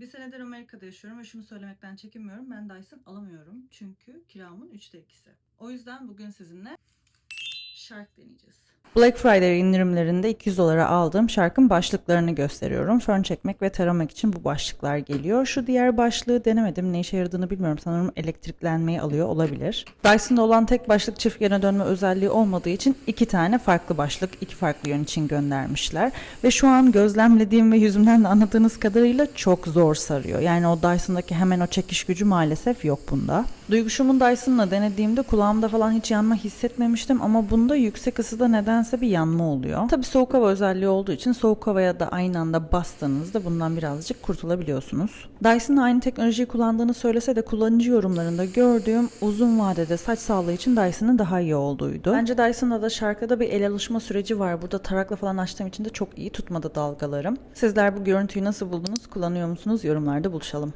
Bir senedir Amerika'da yaşıyorum ve şunu söylemekten çekinmiyorum. Ben Dyson alamıyorum. Çünkü kiramın üçte ikisi. O yüzden bugün sizinle Shark deneyeceğiz. Black Friday indirimlerinde 200 dolara aldığım Shark'ın başlıklarını gösteriyorum. Fön çekmek ve taramak için bu başlıklar geliyor. Şu diğer başlığı denemedim. Ne işe yaradığını bilmiyorum. Sanırım elektriklenmeyi alıyor olabilir. Dyson'da olan tek başlık çift yöne dönme özelliği olmadığı için iki tane farklı başlık, iki farklı yön için göndermişler. Ve şu an gözlemlediğim ve yüzümden de anladığınız kadarıyla çok zor sarıyor. Yani o Dyson'daki hemen o çekiş gücü maalesef yok bunda. Duyguşumun Dyson'la denediğimde kulağımda falan hiç yanma hissetmemiştim ama bunda yüksek ısıda nedense bir yanma oluyor. Tabi soğuk hava özelliği olduğu için soğuk havaya da aynı anda bastığınızda bundan birazcık kurtulabiliyorsunuz. Dyson'ın aynı teknolojiyi kullandığını söylese de kullanıcı yorumlarında gördüğüm uzun vadede saç sağlığı için Dyson'ın daha iyi olduğuydu. Bence Dyson'da da Shark'ta bir el alışma süreci var. Burada tarakla falan açtığım için de çok iyi tutmadı dalgalarım. Sizler bu görüntüyü nasıl buldunuz? Kullanıyor musunuz? Yorumlarda buluşalım.